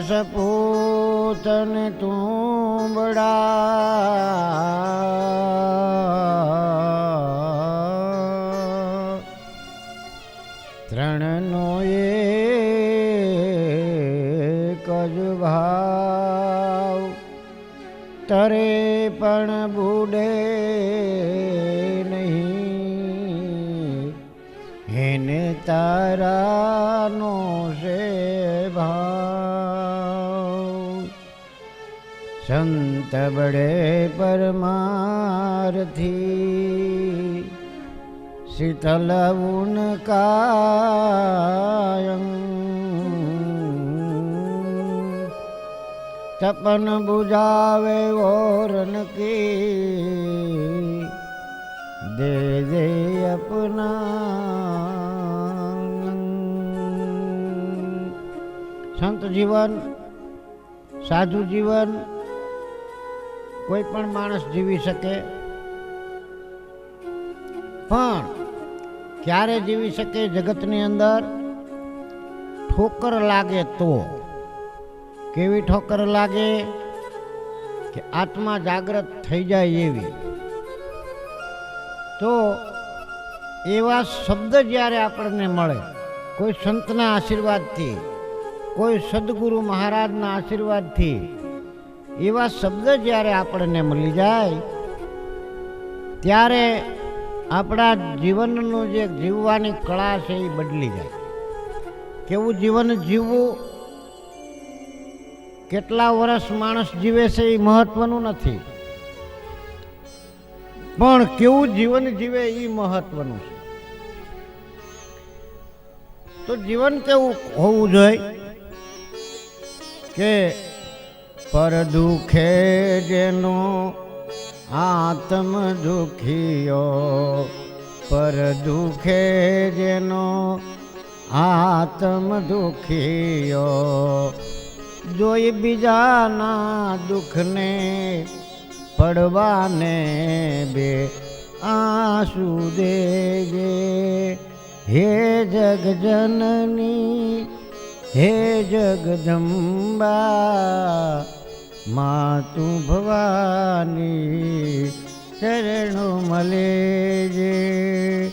દસ પૂતને તુંબડા. ત્રણનો એ કજ ભાવ, તરે પણ બુડે નહીં. હેને તારાનો છે ભાવ સંત બડે પરમારથી. શીતલ ઉનકાયમ તપન બુજાવે ઓરન કી. દે દે અપના સંત જીવન, સાધુ જીવન કોઈ પણ માણસ જીવી શકે? પણ ક્યારે જીવી શકે જગતની અંદર? ઠોકર લાગે તો. કેવી ઠોકર લાગે? કે આત્મા જાગૃત થઈ જાય એવી. તો એવા શબ્દ જ્યારે આપણને મળે, કોઈ સંતના આશીર્વાદથી, કોઈ સદગુરુ મહારાજના આશીર્વાદથી એવા શબ્દ જ્યારે આપણને મળી જાય, ત્યારે આપણા જીવનનું જે જીવવાની કળા છે એ બદલી જાય. કેવું જીવન જીવવું? કેટલા વર્ષ માણસ જીવે છે એ મહત્વનું નથી. પણ કેવું જીવન જીવે એ મહત્વનું છે. તો જીવન કેવું હોવું જોઈએ? કે પર દુખે જેનો આત્મ દુખિયો, પર દુખે જેનો આત્મ દુખિયો. જોઈ બીજાના દુઃખને પડવાને બે આંસુ દેજે. હે જગજનની, હે જગદંબા મા તું ભવાની શરણો મળે જે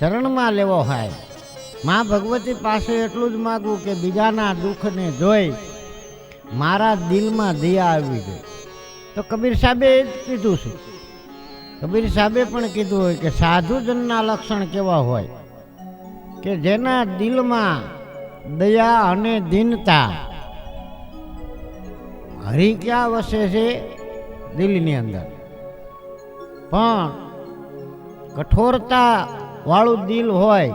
શરણમાં લેવો હોય. મા ભગવતી પાસે એટલું જ માગવું કે બીજાના દુઃખને જોઈ મારા દિલમાં દયા આવી ગઈ તો કબીર સાહેબે એ જ કીધું છે. કબીર સાહેબે પણ કીધું હોય કે સાધુજનના લક્ષણ કેવા હોય? કે જેના દિલમાં દયા અને દીનતા હરી ક્યાં વસે છે? દિલની અંદર. પણ કઠોરતા વાળું દિલ હોય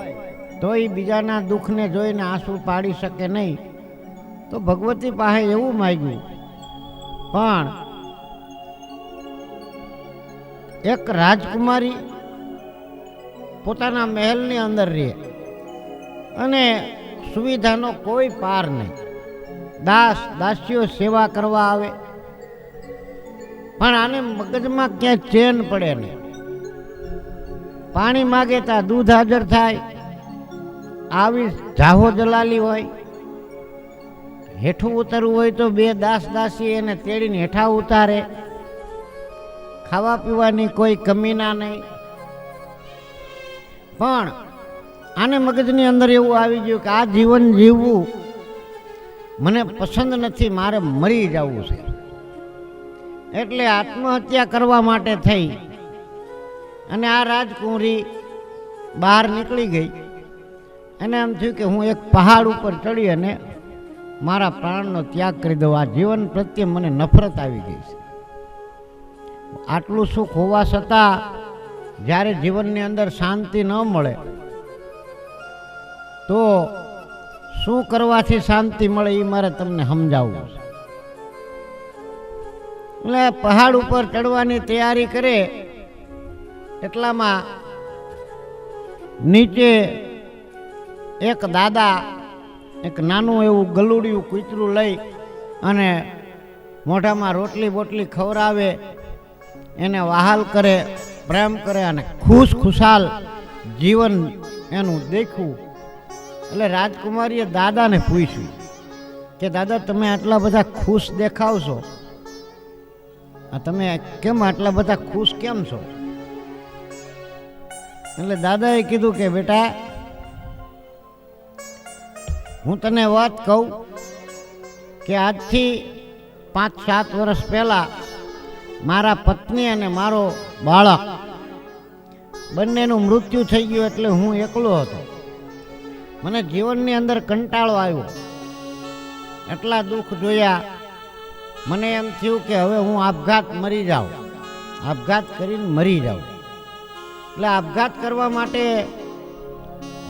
તો એ બીજાના દુઃખને જોઈને આંસુ પાડી શકે નહીં. તો ભગવતી પાસે એવું માગ્યું, પણ એક રાજકુમારી પોતાના મહેલની અંદર રહે અને સુવિધાનો કોઈ પાર નહીં. દાસ દાસીઓ સેવા કરવા આવે. પણ આને મગજમાં ક્યાંય ચેન પડે નહીં. પાણી માગે ત્યાં દૂધ હાજર થાય. આવી જાહો જલાલી હોય. હેઠું ઉતરવું હોય તો બે દાસ દાસી એને તેડીને હેઠા ઉતારે. ખાવા પીવાની કોઈ કમી ના નહીં. પણ આને મગજની અંદર એવું આવી ગયું કે આ જીવન જીવવું મને પસંદ નથી, મારે મરી જવું છે. એટલે આત્મહત્યા કરવા માટે થઈ અને આ રાજકુંવરી બહાર નીકળી ગઈ. એને એમ થયું કે હું એક પહાડ ઉપર ચડી અને મારા પ્રાણનો ત્યાગ કરી દઉં. આ જીવન પ્રત્યે મને નફરત આવી ગઈ છે. આટલું સુખ હોવા છતાં જ્યારે જીવનની અંદર શાંતિ ન મળે, તો શું કરવાથી શાંતિ મળે એ મારે તમને સમજાવવું છે. એટલે પહાડ ઉપર ચડવાની તૈયારી કરે એટલામાં નીચે એક દાદા, એક નાનું એવું ગલુડિયું કૂતરું લઈ અને મોઢામાં રોટલી બોટલી ખવડાવે, એને વહાલ કરે, પ્રેમ કરે અને ખુશ ખુશાલ જીવન એનું દેખવું. એટલે રાજકુમારીએ દાદાને પૂછ્યું કે, દાદા, તમે આટલા બધા ખુશ દેખાવશો આ તમે કેમ આટલા બધા ખુશ કેમ છો? એટલે દાદાએ કીધું કે, બેટા, હું તને વાત કહું કે, આજથી પાંચ સાત વર્ષ પહેલાં મારા પત્ની અને મારો બાળક બંનેનું મૃત્યુ થઈ ગયું એટલે હું એકલો હતો. મને જીવનની અંદર કંટાળો આવ્યો. એટલા દુઃખ જોયા. મને એમ થયું કે હવે હું આપઘાત મરી જાઉં. આપઘાત કરીને મરી જાઉં. એટલે આપઘાત કરવા માટે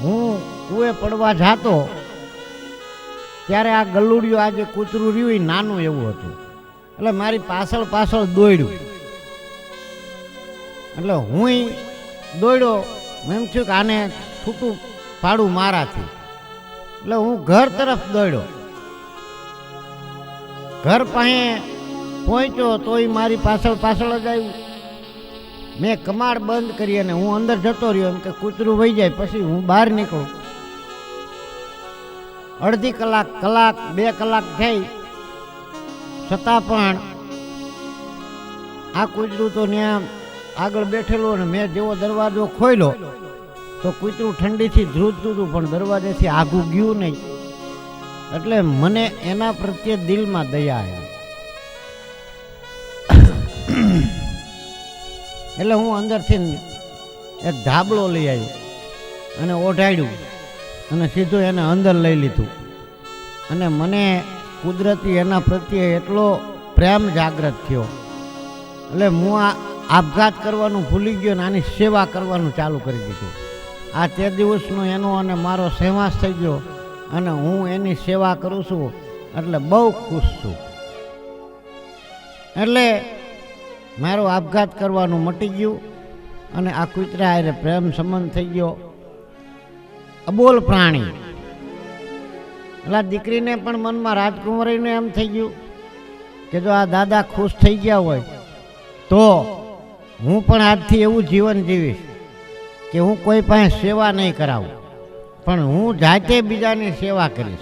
હું કૂએ પડવા જાતો, ત્યારે આ ગલુડિયું આ જે કૂતરું રહ્યું, એ નાનું એવું હતું. એટલે મારી પાછળ પાછળ દોડ્યું. એટલે હું દોડ્યો. મેં એમ થયું કે આને છૂટું પાડું મારાથી. એટલે હું ઘર તરફ દોડ્યો. ઘર પાસે પહોંચ્યો તોય મારી પાછળ પાછળ જ આવ્યું. મેં કમાડ બંધ કરી અને હું અંદર જતો રહ્યો એમ કે કૂતરું વહી જાય, પછી હું બહાર નીકળું. અડધી કલાક કલાક, બે કલાક થઈ. છતાં પણ આ કૂતરું તો ત્યાં આગળ બેઠેલું અને મેં જેવો દરવાજો ખોલ્યો તો કૂતરું ઠંડીથી ધ્રુજતું હતું પણ દરવાજેથી આઘું ગયું નહીં. એટલે મને એના પ્રત્યે દિલમાં દયા આવી. એટલે હું અંદરથી એક ધાબળો લઈ આવ્યો અને ઓઢાડ્યું અને સીધું એને અંદર લઈ લીધું. અને મને કુદરતી એના પ્રત્યે એટલો પ્રેમ જાગૃત થયો. એટલે હું આ આપઘાત કરવાનું ભૂલી ગયો અને આની સેવા કરવાનું ચાલુ કરી દીધું. આ તે દિવસનો એનો અને મારો સહેવાસ થઈ ગયો અને હું એની સેવા કરું છું એટલે બહુ ખુશ છું. એટલે મારો આપઘાત કરવાનું મટી ગયું અને આ કૂતરા એટલે પ્રેમ સંબંધ થઈ ગયો. અબોલ પ્રાણી. એટલે દીકરીને પણ મનમાં રાજકુંવરીને એમ થઈ ગયું કે જો આ દાદા ખુશ થઈ ગયા હોય તો હું પણ આજથી એવું જીવન જીવીશ. કે હું કોઈ પાસે સેવા નહીં કરાવું. પણ હું જાતે બીજાની સેવા કરીશ.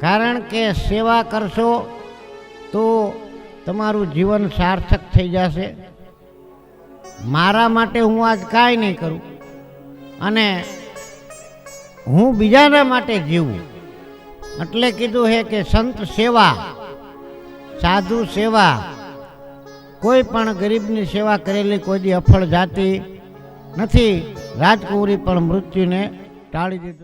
કારણ કે સેવા કરશો તો તમારું જીવન સાર્થક થઈ જશે. મારા માટે હું આજ કાંઈ નહીં કરું. અને હું બીજાના માટે જીવું. એટલે કીધું છે કે સંત સેવા, સાધુ સેવા, કોઈ પણ ગરીબની સેવા કરેલી કોઈ અફળ જાતી નથી. રાજકુંવરી પણ મૃત્યુને ટાળી દીધું.